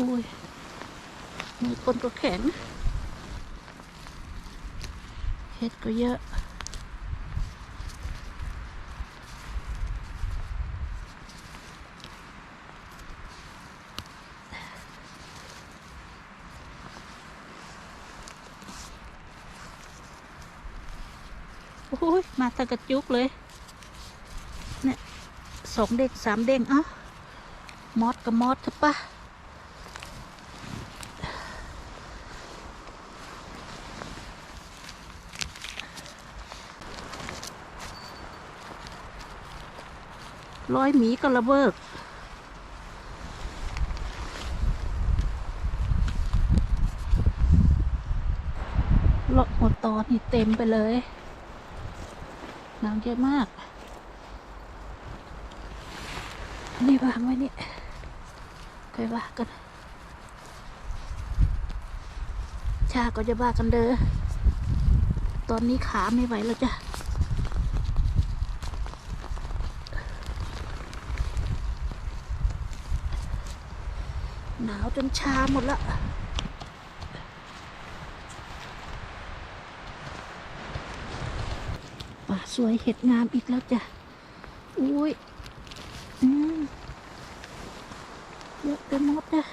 อุ้ยมือคนก็แข็งเห็ดก็เยอะโอ้ยมาตะกระจุกเลย เนี่ยสองเด้งสามเด้งเอ้ามอดกับมอดใช่ปะ ร้อยหมีกระเบิกเลาะหมดตอนนี่เต็มไปเลยน้ำเยอะมาก นี่วางไว้นี่ค่อยว่ากันชาก็จะว่ากันเด้อ ตอนนี้ขาไม่ไหวแล้วจ้ะ หนาว จนชาหมดละป่าสวยเห็ดงามอีกแล้วจ้ะ อุ้ย อืมเยอะไปหมดนะ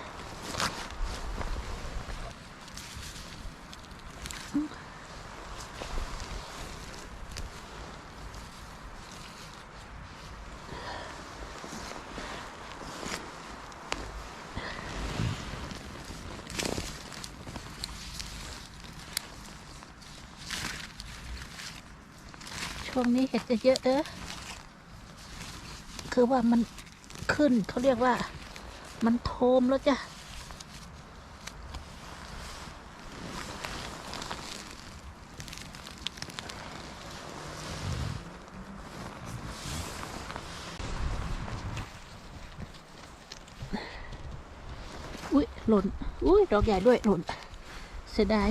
ช่วงนี้เห็ดจะเยอะเด้อคือว่ามันขึ้นเขาเรียกว่า มันโทมแล้วจ้ะอุ้ยหล่น อุ้ยดอกใหญ่ด้วยหล่น เสียดาย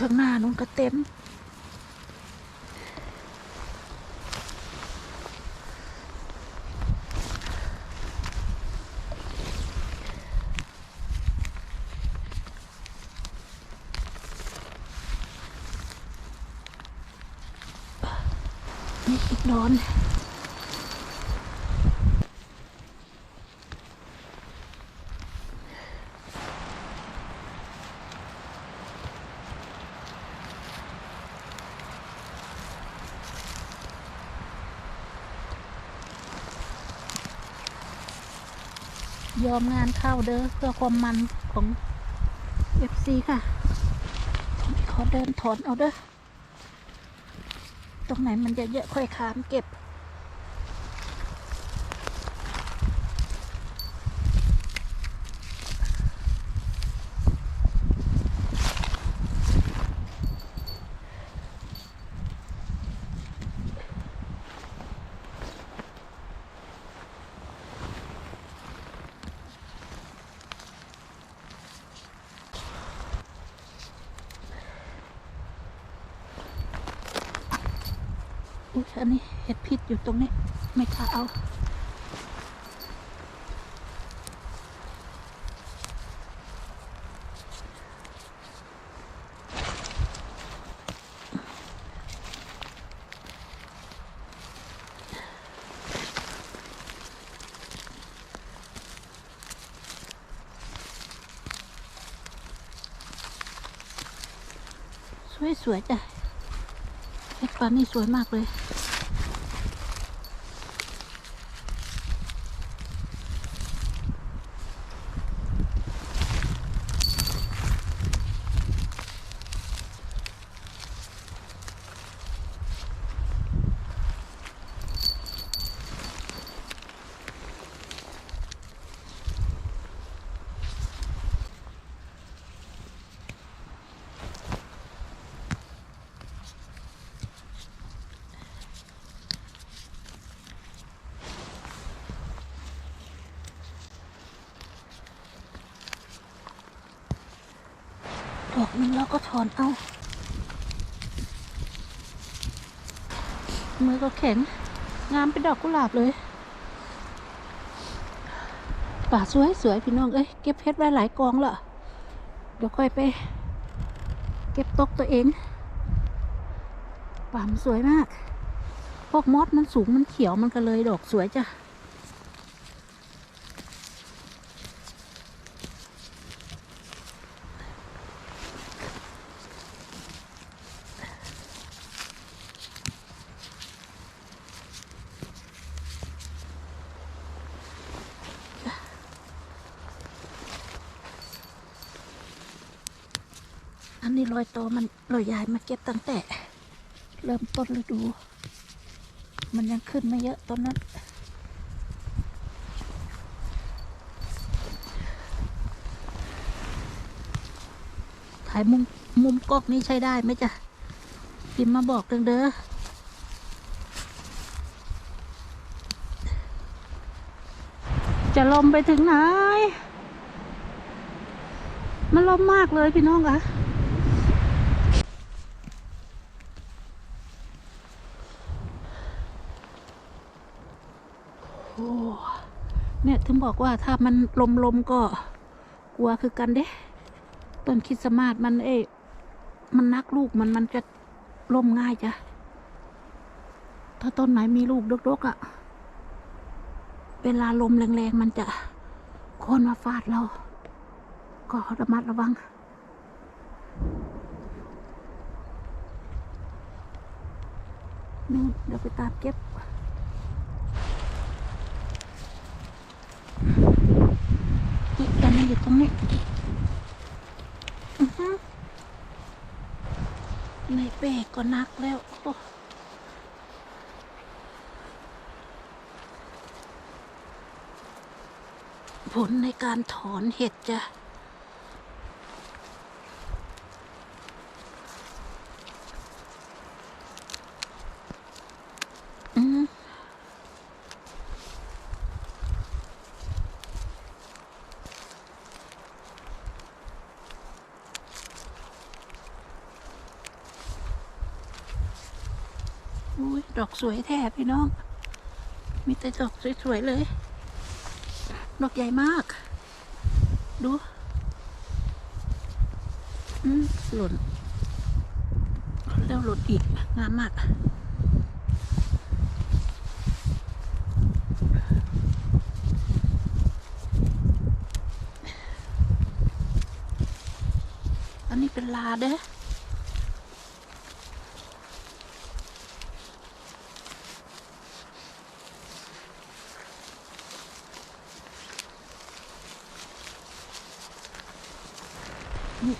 ข้างหน้านู้นก็เต็ม นี่อีกนอน ยอมงานเข้าเด้อเพื่อความมันของเอฟซีค่ะ ขอเดินถอนเอาเด้อ ตรงไหนมันจะเยอะค่อยคามเก็บ อุ้ยอันนี้เห็ดพิษอยู่ตรงนี้ ไม่กล้าเอาสวยๆจ้ะเห็ดปลานี่สวยมากเลย นึงแล้วก็ถอนเอา มือก็แข็ง งามเป็นดอกกุหลาบเลย ป่าสวยสวยพี่น้อง เอ้ย เก็บเพชรไว้หลายกองและเดี๋ยวค่อยไป เก็บตกตัวเอง ป่ามันสวยมาก พวกมอสมันสูงมันเขียวมันก็เลยดอกสวยจ้ะ นนี้รอยตอมันรอยยายมาเก็บตั้งแต่ เริ่มต้นฤดู มันยังขึ้นไม่เยอะตอนนั้น ถ่ายมุมมุมกล้องนี้ใช้ได้ไหมจ๊ะพิมมาบอกเด้อเด้อจะลมไปถึงไหน มันลมมากเลยพี่น้องคะโอ้ เนี่ยถึงบอกว่าถ้ามันลมลมก็กลัวคือกันเด้ต้นคิดสต์มาสมันเอ๊ะมันนักลูกมันมันจะล่มง่ายจ้ะ ถ้าต้นไหนมีลูกดกๆอะ่ะ เวลาลมแรงๆมันจะโค่นมาฟาดเรา ก็ระมัดระวังนู่เดี๋ยวไปตามเก็บ อยู่ตรงนี้ในเป้ก็นักแล้วผลในการถอนเห็ดจ้ะ อืม อุ้ยดอกสวยแท้พี่น้อง มีแต่ดอกสวยๆเลย ดอกใหญ่มาก ดูอืมหล่นแล้วหล่นอีก งามมากอันนี้เป็นลาเด้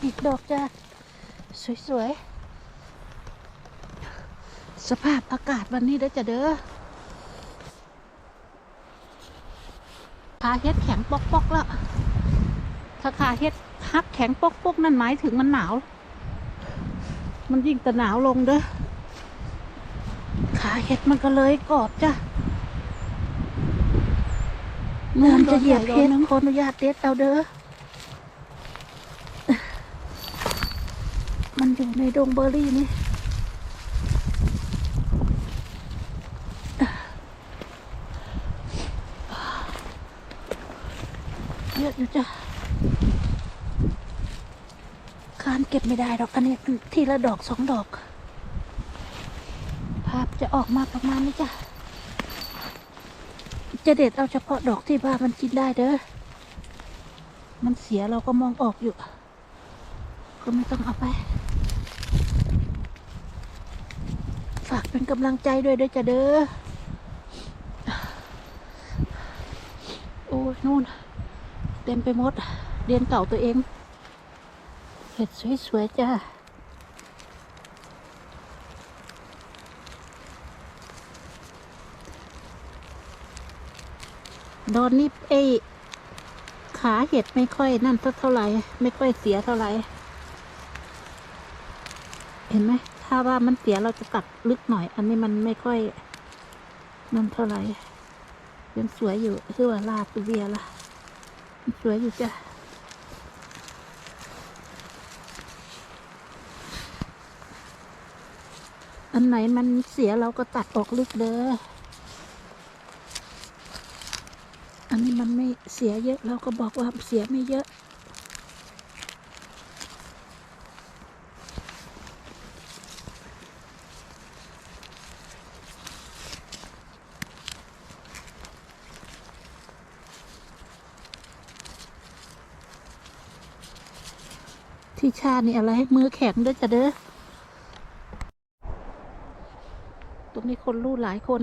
อมีอีกดอกจ้ะสวยๆ สภาพอากาศวันนี้เด้อจ้ะเด้อขาเฮ็ดแข็งปอกๆแล้ว ถ้าขาเฮ็ดฮักแข็งปกปกนั่นหมายถึงมันหนาว มันยิ่งแต่หนาวลงเด้อ ขาเห็ดมันก็เลยกรอบจ้ะเงินจะเหยียบเห็ดขออนุญาตเด็ดเอาเด้อ มัน อยู่ในดงเบอร์รี่นี่เยอะอยู่จ้ะคานเก็บไม่ได้ดอกอันนี้ทีละดอกสองดอก ภาพจะออกมาประมาณนี้จ้ะ จะเด็ดเอาเฉพาะดอกที่ว่ามันกินได้เด้อ มันเสียเราก็มองออกอยู่ ก็ไม่ต้องเอาไป ฝาก เป็นกำลังใจด้วยเด้อจ้ะเด้อโอ้ยนู่น เต็มไปหมดเรียนเก่าตัวเอง เห็ดสวยๆจ้าดอนนี้ไอขาเห็ดไม่ค่อยนั่นเท่าไหร่ ไม่ค่อยเสียเท่าไหร่ เห็นไหม ถ้าว่ามันเสียเราจะตัดลึกหน่อย อันนี้มันไม่ค่อยนั่นเท่าไหร่ยังสวยอยู่คือว่าลาตัวเวียละสวยอยู่จ้ะอันไหนมันเสียเราก็ตัดออกลึกเด้อ อันนี้มันไม่เสียเยอะ เราก็บอกว่าเสียไม่เยอะ ที่ชานี่อะไรให้มือแข็งด้วยจ้ะเด้อ ตรงนี้คนรู้หลายคน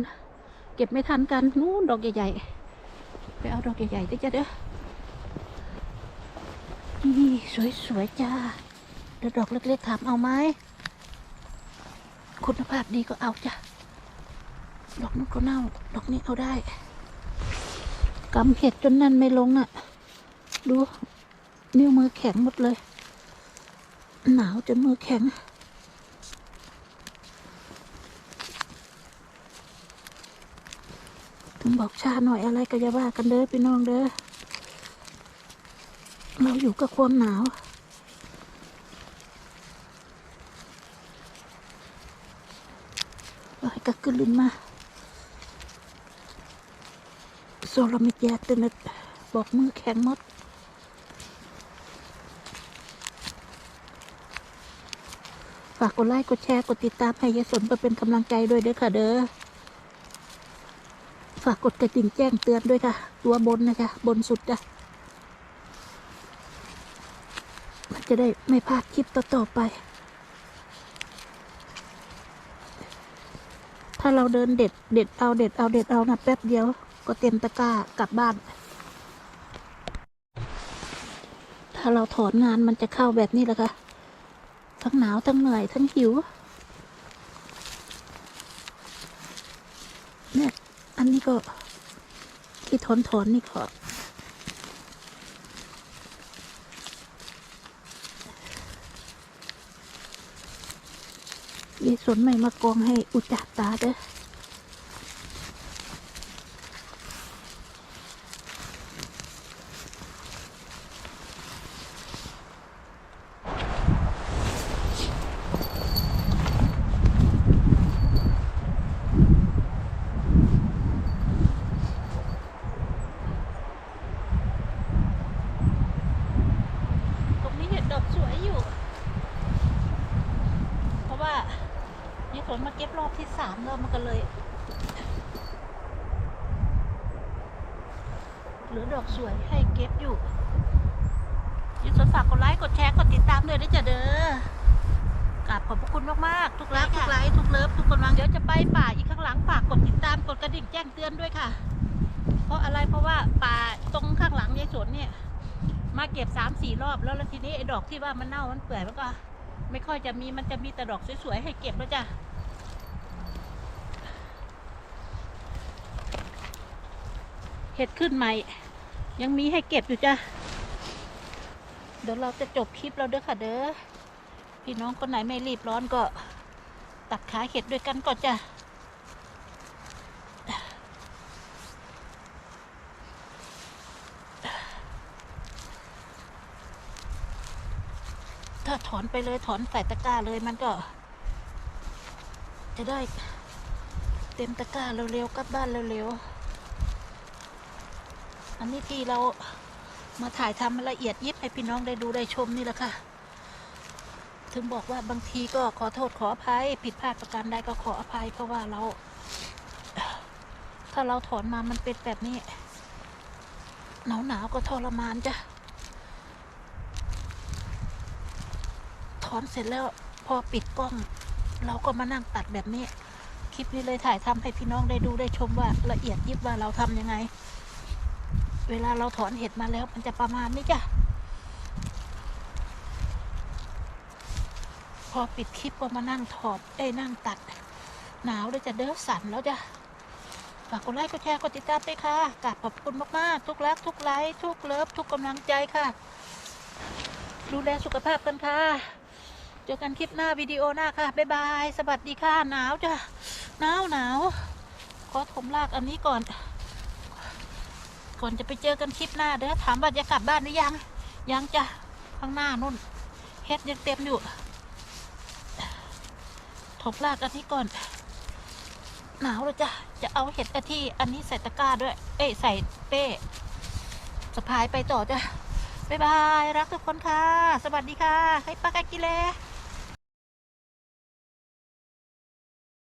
เก็บไม่ทันกัน นู้นดอกใหญ่ๆ ไปเอาดอกใหญ่ๆด้วยจ้ะเด้อ นี่สวยๆจ้าเดี๋ยวดอกเล็กๆถามเอาไหม คุณภาพดีก็เอาจ้ะ ดอกนู้นก็เน่า ดอกนี้เอาได้กำเห็ดจนนั่นไม่ลงอะ ดู นิ้วมือแข็งหมดเลย หนาวจนมือแข็ง ถึงบอกชาหน่อยอะไรก็อย่าว่ากันเด้อพี่น้องเด้อ เราอยู่กับความหนาวเอาให้กักกลืนมาโซลามิแยกเตนดบอกมือแข็งหมด ฝากกดไลค์กดแชร์กดติดตามให้ยายสนเพื่อเป็นกำลังใจด้วยเด้อค่ะเด้อฝากกดกระดิ่งแจ้งเตือนด้วยค่ะ ตัวบนนะคะ บนสุดจ้ะมันจะได้ไม่พลาดคลิปต่อๆไป ถ้าเราเดินเด็ดเด็ดเอาเด็ดเอาเด็ดเอานะแป๊บเดียว ก็เต็มตะกร้ากลับบ้าน ถ้าเราถอนงานมันจะเข้าแบบนี้แหละค่ะ ทั้งหนาวทั้งเหนื่อยทั้งหิว เนี่ย อันนี้ก็ ที่ทนทนนี่ก็ยายสนใหม่มากองให้อุจจาตาเด้อ ตรงนี้เห็ดดอกสวยอยู่ เพราะว่านี่ฝนมาเก็บรอบ ที่สามแล้วมันก็เลยเหลือดอกสวยให้เก็บอยู่ยินสนฝากกดไลค์กดแชร์กดติดตามด้วยนะจ๊ะเด้อกราบขอบพระคุณมากๆทุกรักทุกไลค์ทุกเลิฟทุกกำลังเดี๋ยวจะไปป่าอีกข้างหลังฝากกดติดตามกดกระดิ่งแจ้งเตือนด้วยค่ะ เพราะอะไรเพราะว่าป่าตรงข้างหลังยายสนเนี่ย มาเก็บสามสี่รอบแล้วแล้วทีนี้ไอ้ดอกที่ว่ามันเน่ามันเปื่อยมันก็ ไม่ค่อยจะมีมันจะมีแต่ดอกสวยๆให้เก็บแล้วจ้ะ เห็ดขึ้นใหม่ ยังมีให้เก็บอยู่จ้ะ เดี๋ยวเราจะจบคลิปเราเด้อค่ะเด้อ พี่น้องคนไหนไม่รีบร้อนก็ตัดขาเห็ดด้วยกันก่อนจ้ะถ้าถอนไปเลยถอนใส่ตะกร้าเลยมันก็ จะได้เต็มตะกร้าเร็วๆกลับบ้านเร็วๆ อันนี้ที่เรามาถ่ายทำละเอียดยิบให้พี่น้องได้ดูได้ชมนี่แหละค่ะ ถึงบอกว่าบางทีก็ขอโทษขออภัย ผิดพลาดประการใดก็ขออภัย เพราะว่าเรา ถ้าเราถอนมามันเป็นแบบนี้ หนาวๆก็ทรมานจ้ะ ถอนเสร็จแล้วพอปิดกล้อง เราก็มานั่งตัดแบบนี้ คลิปนี้เลยถ่ายทำให้พี่น้องได้ดูได้ชมว่าละเอียดยิบว่าเราทำยังไง เวลาเราถอนเห็ดมาแล้วมันจะประมาณนี้จ้ะ พอปิดคลิปก็มานั่งถอดเอ้นั่งตัด หนาวเลยจะเด้อสั่นแล้วจ้ะ ฝากกดไลค์กดแชร์กดติดตามด้วยค่ะกราบขอบคุณมากๆ ทุกรัก ทุกไลค์ทุกเลิฟ ทุกกำลังใจค่ะ ดูแลสุขภาพกันค่ะ เจอกันคลิปหน้าวิดีโอหน้าค่ะ บ๊ายบาย สวัสดีค่ะ หนาวจ้ะ หนาวหนาวขอถมรากอันนี้ก่อน ก่อนจะไปเจอกันคลิปหน้าเด้อถามว่าจะกลับบ้านหรือยัง ยังจ้ะข้างหน้านุ่นเฮ็ดยังเต็มอยู่ถถกรากอันนี้ก่อน หนาวเลยจ้ะจะเอาเห็ดอาที่อันนี้ใส่ตะกร้าด้วย เอ้ใส่เป้สะพายไปต่อจ้ะบ๊ายบาย รักทุกคนค่ะ สวัสดีค่ะ ให้ปากากิเล